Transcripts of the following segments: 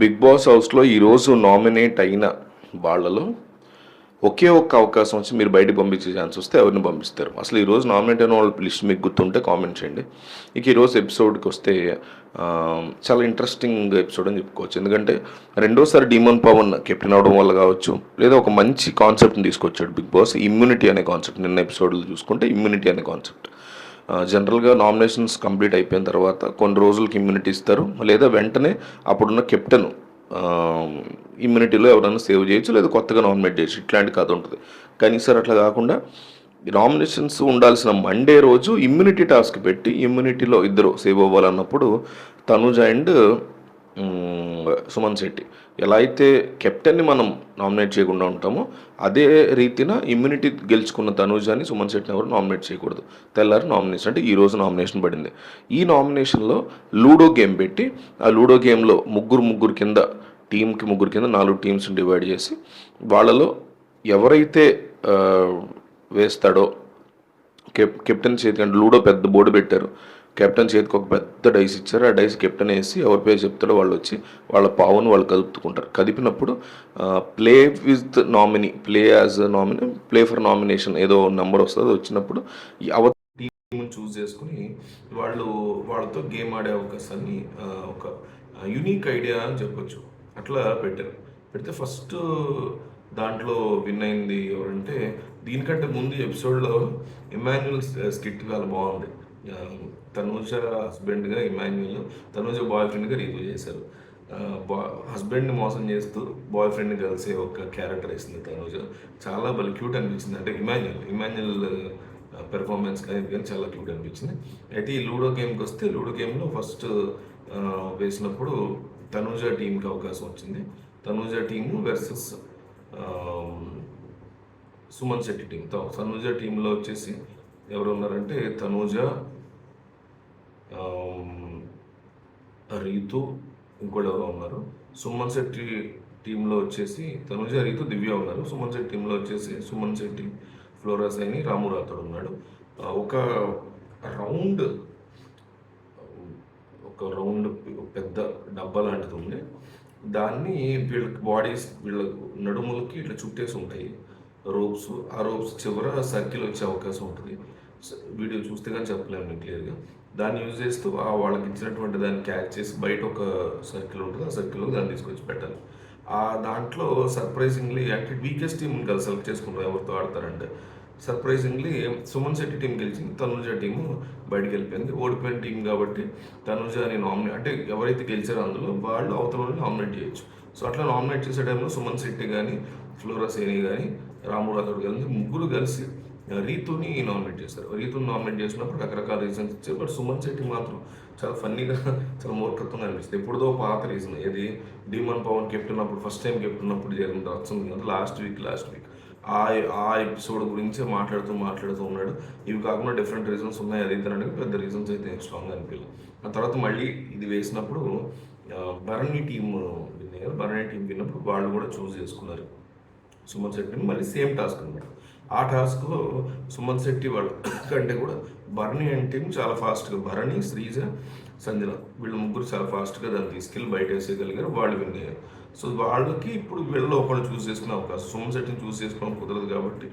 Big boss హౌస్లో ఈరోజు nominate అయిన వాళ్ళలో ఒకే ఒక్క అవకాశం వచ్చి మీరు బయటకు పంపించే ఛాన్స్ వస్తే ఎవరిని పంపిస్తారు? అసలు ఈరోజు నామినేట్ అయిన వాళ్ళ లిస్ట్ మీకు గుర్తుంటే కామెంట్ చేయండి. ఇక ఈరోజు ఎపిసోడ్కి వస్తే చాలా ఇంట్రెస్టింగ్ ఎపిసోడ్ అని చెప్పుకోవచ్చు. ఎందుకంటే రెండోసారి డీమన్ పవన్ కెప్టెన్ అవడం వల్ల కావచ్చు లేదా ఒక మంచి కాన్సెప్ట్ని తీసుకొచ్చాడు బిగ్ బాస్. ఇమ్యూనిటీ అనే కాన్సెప్ట్ నిన్న ఎపిసోడ్లో చూసుకుంటే ఇమ్యూనిటీ అనే కాన్సెప్ట్ జనరల్గా నామినేషన్స్ కంప్లీట్ అయిపోయిన తర్వాత కొన్ని రోజులకి ఇమ్యూనిటీ ఇస్తారు. లేదా వెంటనే అప్పుడున్న కెప్టెన్ ఇమ్యూనిటీలో ఎవరైనా సేవ్ చేయొచ్చు లేదా కొత్తగా నామినేట్ చేయొచ్చు. ఇట్లాంటి కథ ఉంటుంది. కానీ సార్ అట్లా కాకుండా నామినేషన్స్ ఉండాల్సిన మండే రోజు ఇమ్యూనిటీ టాస్క్ పెట్టి ఇమ్యూనిటీలో ఇద్దరు సేవ్ అవ్వాలన్నప్పుడు తనుజ అండ్ సుమన్ శెట్టి. ఎలా అయితే కెప్టెన్ని మనం నామినేట్ చేయకుండా ఉంటామో అదే రీతిన ఇమ్యూనిటీ గెలుచుకున్న తనూజాని సుమన్ శెట్టిని ఎవరు నామినేట్ చేయకూడదు. తెల్లారి నామినేషన్ అంటే ఈరోజు నామినేషన్ పడింది. ఈ నామినేషన్లో లూడో గేమ్ పెట్టి ఆ లూడో గేమ్లో ముగ్గురు ముగ్గురు కింద టీంకి ముగ్గురు కింద నాలుగు టీమ్స్ డివైడ్ చేసి వాళ్ళలో ఎవరైతే వేస్తాడో కెప్ కెప్టెన్ చేతి అంటే లూడో పెద్ద బోర్డు పెట్టారు కెప్టెన్ చేతికి ఒక పెద్ద డైస్ ఇచ్చారు. ఆ డైస్ కెప్టెన్ వేసి ఎవరి పేరు చెప్తాడో వాళ్ళు వచ్చి వాళ్ళ పావును వాళ్ళు కదుపుతుంటారు కదిపినప్పుడు play with nominee play as nominee play for nomination ఏదో నెంబర్ వస్తుంది. అది వచ్చినప్పుడు అవ టీమ్ చూస్ చేసుకుని వాళ్ళు వాళ్ళతో గేమ్ ఆడే అవకాశాన్ని ఒక యునిక్ ఐడియా అని చెప్పొచ్చు. అట్లా పెట్టారు. పెడితే ఫస్ట్ దాంట్లో విన్ అయింది ఎవరంటే దీనికంటే ముందు ఎపిసోడ్లో ఇమాన్యుల్ స్కిట్ చాలా బాగుంది. తనూజ హస్బెండ్గా ఇమాన్యుల్ తనూజ బాయ్ ఫ్రెండ్గా రీవ్యూ చేశారు బా హస్బెండ్ని మోసం చేస్తూ బాయ్ ఫ్రెండ్ని కలిసే ఒక క్యారెక్టర్ వేసింది తనూజ. చాలా బలి క్యూట్ అనిపించింది. అంటే ఇమాన్యుల్ ఇమాన్యుల్ పెర్ఫార్మెన్స్ కానీ ఇది కానీ చాలా క్యూట్ అనిపించింది. అయితే ఈ లూడో గేమ్కి వస్తే లూడో గేమ్లో ఫస్ట్ వేసినప్పుడు తనూజ టీంకి అవకాశం వచ్చింది. Tanuja team versus Suman Shetty team Tanuja టీంలో వచ్చేసి ఎవరు ఉన్నారంటే తనూజ ఆమ్, రీతు ఇంకోటి ఉన్నారు. సుమన్ శెట్టి టీంలో వచ్చేసి తనుజ రీతు దివ్య ఉన్నారు. సుమన్ శెట్టి టీంలో వచ్చేసి సుమన్ శెట్టి ఫ్లోరా సైని రాము రాథోడ్ ఉన్నాడు. ఒక రౌండ్ ఒక రౌండ్ పెద్ద డబ్బా లాంటిది ఉంది. దాన్ని వీళ్ళకి బాడీస్ వీళ్ళ నడుములకి ఇట్లా చుట్టేసి ఉంటాయి. రోప్స్ ఆ రోప్స్ చివర సర్కిల్ వచ్చే అవకాశం ఉంటుంది. వీడియో చూస్తే కానీ చెప్పలేము నేను క్లియర్గా దాన్ని యూజ్ చేస్తూ ఆ వాళ్ళకి ఇచ్చినటువంటి దాన్ని క్యాచ్ చేసి బయట ఒక సర్కిల్ ఉంటుంది ఆ సర్కిల్లో దాన్ని తీసుకొచ్చి పెట్టాలి. ఆ దాంట్లో సర్ప్రైజింగ్లీ అంటే వీకెస్ట్ టీం కదా సెలెక్ట్ చేసుకుంటాం ఎవరితో ఆడతారంటే. సర్ప్రైజింగ్లీ సుమన్ శెట్టి టీం గెలిచింది తనుజ టీము బయటికి వెళ్ళిపోయింది. ఓడిపోయిన టీం కాబట్టి తనుజ అని నామినేట్ అంటే ఎవరైతే గెలిచారో అందులో వాళ్ళు అవతల వాళ్ళు నామినేట్ చేయొచ్చు. సో అట్లా నామినేట్ చేసే టైంలో సుమన్ శెట్టి కానీ ఫ్లోరా సేని కానీ రాము రాథోడ్ కలిసి ముగ్గురు కలిసి రీతుని నామినేట్ చేశారు రీతుని నామినేట్ చేసినప్పుడు రకరకాల రీజన్స్ ఇచ్చారు. బట్ సుమన్ శెట్టి మాత్రం చాలా ఫన్నీగా చాలా మూర్ఖత్వం అనిపిస్తుంది. ఎప్పుడుదో పాత రీజన్ ఏది? డీమన్ పవన్ కెప్టెన్ అప్పుడు ఫస్ట్ టైం కెప్టెన్ అప్పుడు జరిగిన వచ్చింది కదా లాస్ట్ వీక్ లాస్ట్ వీక్ ఆ ఆ ఎపిసోడ్ గురించి మాట్లాడుతూ మాట్లాడుతూ ఉన్నాడు. ఇవి కాకుండా డిఫరెంట్ రీజన్స్ ఉన్నాయి. అది ఇది అనేది పెద్ద రీజన్స్ అయితే స్ట్రాంగ్ అనిపించలేదు. ఆ తర్వాత మళ్ళీ ఇది వేసినప్పుడు భరణి టీం విన్ కదా? భరణి టీం విన్నప్పుడు వాళ్ళు కూడా చూస్ చేసుకున్నారు. సుమన్ శెట్టిని మళ్ళీ సేమ్ టాస్క్ అనమాట ఆ టాస్క్లో సుమన్ శెట్టి వాళ్ళ. కంటే కూడా భరణి అండ్ టీం చాలా ఫాస్ట్గా భరణి శ్రీజ సంజన వీళ్ళు ముగ్గురు చాలా ఫాస్ట్గా దాన్ని తీసుకెళ్ళి బయట వేసేయగలిగారు వాళ్ళు విన్ అయ్యారు. సో వాళ్ళకి ఇప్పుడు వీళ్ళలో ఒకళ్ళు చూస్ చేసుకునే అవకాశం సోమ్ శెట్టిని చూస్ చేసుకోవడం కుదరదు కాబట్టి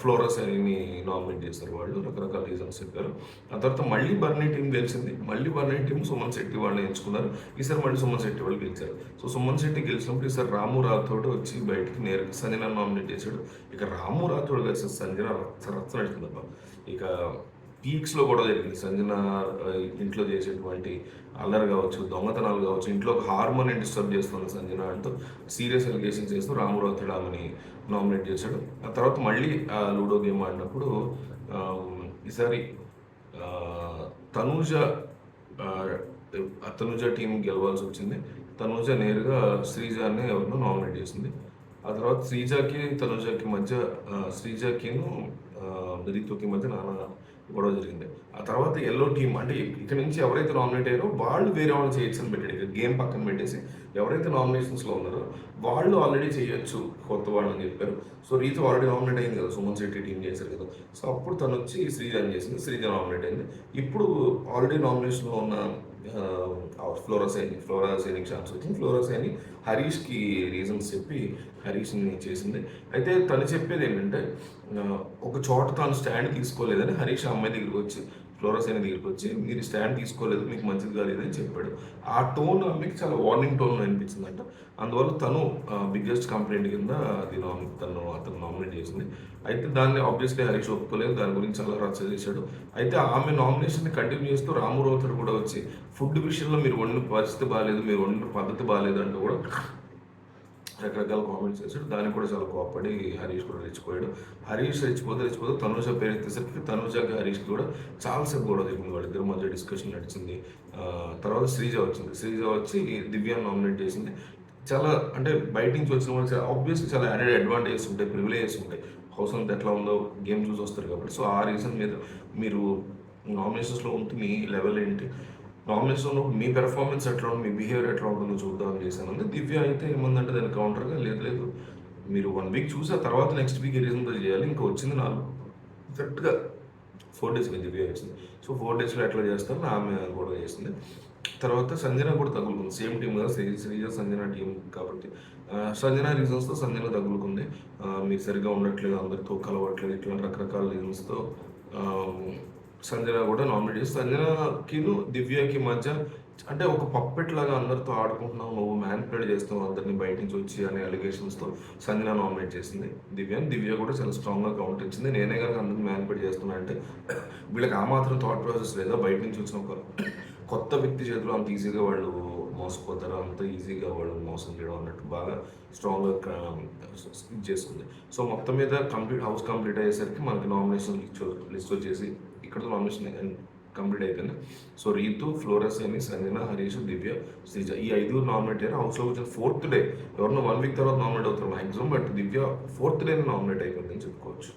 ఫ్లోరస్ అని నామినేట్ చేశారు వాళ్ళు రకరకాల రీజన్స్ చెప్పారు. ఆ తర్వాత మళ్ళీ బర్నీ టీం గెలిచింది. మళ్ళీ బర్నీ టీం సుమన్ శెట్టి వాళ్ళని ఎంచుకున్నారు. ఈసారి మళ్ళీ సుమన్ శెట్టి వాళ్ళు గెలిచారు. సో సుమన్ శెట్టి గెలిచినప్పుడు ఈసారి రాము రాథోడ్ వచ్చి బయటికి నేరుగా సంజన నామినేట్ చేశాడు. ఇక రాము రాథోడ్ కలిసి సంజన రచ్చ రచ్చ నడుతుందబ్బా ఇక పీక్స్లో కూడా జరిగింది. సంజన ఇంట్లో చేసేటువంటి అల్లరి కావచ్చు దొంగతనాలు కావచ్చు ఇంట్లో ఒక హార్మోన్ డిస్టర్బ్ చేస్తున్న సంజన అంటూ సీరియస్ ఎలిగేషన్ చేస్తూ రామురావు తిడామని నామినేట్ చేశాడు. ఆ తర్వాత మళ్ళీ లూడో గేమ్ ఆడినప్పుడు ఈసారి తనూజ తనూజ టీం గెలవాల్సి వచ్చింది. తనూజ నేరుగా శ్రీజాని ఎవరినో నామినేట్ చేసింది. ఆ తర్వాత శ్రీజాకి తనుజాకి మధ్య శ్రీజాకిను రితుకి మధ్య నాన్న గొడవ జరిగింది. ఆ తర్వాత ఎల్లో టీమ్ అంటే ఇక్కడ నుంచి ఎవరైతే నామినేట్ అయ్యారో వాళ్ళు వేరే వాళ్ళు చేయొచ్చు అని పెట్టాడు. ఇక్కడ గేమ్ పక్కన పెట్టేసి ఎవరైతే నామినేషన్స్లో ఉన్నారో వాళ్ళు ఆల్రెడీ చేయొచ్చు కొత్త వాళ్ళు అని చెప్పారు. సో రీతు ఆల్రెడీ నామినేట్ అయింది కదా. సుమన్ శెట్టి టీం చేశారు కదా. సో అప్పుడు తను వచ్చి శ్రీజ చేసింది. శ్రీజ నామినేట్ అయింది. ఇప్పుడు ఆల్రెడీ నామినేషన్లో ఉన్న ఫ్లోరసైని ఫ్లోరాసైనిక్ ఛాన్స్ వచ్చింది. ఫ్లోరాసైని హరీష్కి రీజన్స్ చెప్పి హరీష్ని చేసింది. అయితే తను చెప్పేది ఏంటంటే ఒక చోట తాను స్టాండ్ తీసుకోలేదని హరీష్ అమ్మాయి దగ్గరికి వచ్చి ఫ్లోరసైన దగ్గరికి వచ్చి మీరు స్టాండ్ తీసుకోలేదు మీకు మంచిది కాలేదని చెప్పాడు. ఆ టోన్ ఆమెకి చాలా వార్నింగ్ టోన్ అనిపించిందంట. అందువల్ల తను బిగ్గెస్ట్ కంప్లైంట్ కింద అది తను అతను నామినేట్ చేసింది. అయితే దాన్ని ఆబ్వియస్లీ హరీష్ ఒప్పుకోలేదు దాని గురించి చాలా రచ్చ చేశాడు. అయితే ఆమె నామినేషన్ని కంటిన్యూ చేస్తూ రాము రౌతర్ కూడా వచ్చి ఫుడ్ విషయంలో మీరు వండిన పరిస్థితి బాగాలేదు మీరు వండిన పద్ధతి బాగాలేదు అంటూ కూడా రకరకాల కామెంట్స్ చేశాడు. దానికి కూడా చాలా కోపడి హరీష్ కూడా రెచ్చిపోయాడు. హరీష్ రెచ్చిపోతే రెచ్చిపోతే తనుజ పేరు ఎత్తేసరికి తనుజకి హరీష్కి కూడా చాలాసేపు గొడవ జరిగింది వాళ్ళిద్దరి మధ్య డిస్కషన్ నడిచింది. తర్వాత శ్రీజ వచ్చింది. శ్రీజ వచ్చి దివ్యాన్ని నామినేట్ చేసింది. చాలా అంటే బయట నుంచి వచ్చిన వాళ్ళకి ఆబ్వియస్లీ చాలా యాడెడ్ అడ్వాంటేజెస్ ఉంటాయి ప్రివిలేజెస్ ఉంటాయి. హౌస్ అంతా ఎట్లా ఉందో గేమ్ చూసి వస్తారు కాబట్టి. సో ఆ రీజన్ మీద మీరు నామినేషన్స్లో ఉంటే మీ లెవెల్ ఏంటి? నామినేషన్లో మీ పెర్ఫార్మెన్స్ ఎట్లా ఉంటుంది మీ బిహేవియర్ ఎట్లా ఉంటుందో చూద్దాం అని చేశాను. అంటే దివ్య అయితే ఏమందంటే దాని కౌంటర్గా లేదు లేదు. మీరు వన్ వీక్ చూసి ఆ తర్వాత నెక్స్ట్ వీక్ రీజన్తో చేయాలి. ఇంకా వచ్చింది నాలుగు. కరెక్ట్గా ఫోర్ డేస్ దివ్య వచ్చింది. సో ఫోర్ డేస్లో ఎట్లా చేస్తారు? ఆమె కూడా చేసింది. తర్వాత సంజన కూడా తగులుకుంది. సేమ్ టీం కదా శ్రీజ సంజన టీం కాబట్టి. సంజన రీజన్స్తో సంజన తగులుకుంది. మీరు సరిగ్గా ఉండట్లేదు అందరితో కలవట్లేదు ఇట్లాంటి రకరకాల రీజన్స్తో సంజన కూడా నామినేట్ చేసి సంజనకిను దివ్యకి మధ్య అంటే ఒక పప్పెట్ లాగా అందరితో ఆడుకుంటున్నావు నువ్వు మ్యాన్పులేట్ చేస్తావు అందరిని బయట నుంచి వచ్చి అనే అలిగేషన్స్తో సంజన నామినేట్ చేసింది. దివ్య దివ్య కూడా చాలా స్ట్రాంగ్గా కౌంటర్ ఇచ్చింది. నేనే కనుక అందరిని మ్యాన్పులేట్ చేస్తున్నా అంటే వీళ్ళకి ఆ మాత్రం థాట్ ప్రాసెస్ లేదా? బయట నుంచి వచ్చిన ఒక కొత్త వ్యక్తి చేతిలో అంత ఈజీగా వాళ్ళు మోసపోతారు అంత ఈజీగా వాళ్ళు మోసం చేయడం అన్నట్టు బాగా స్ట్రాంగ్గా ఇది చేస్తుంది. సో మొత్తం మీద కంప్లీట్ హౌస్ కంప్లీట్ అయ్యేసరికి మనకి నామినేషన్ లిస్ట్ లిస్ట్ వచ్చేసి ఇక్కడ నామినేషన్ కంప్లీట్ అయిపోయింది. సో రీతు ఫ్లోరస్ అని సంజన హరీష్ దివ్య శ్రీజ ఈ ఐదుగురు నామినేట్ అయ్యారు హౌస్లో వచ్చిన ఫోర్త్ డే ఎవరినో వన్ వీక్ తర్వాత నామినేట్ అవుతారు. Maximum but Divya fourth day nominate అయిపోయిందని చెప్పుకోవచ్చు.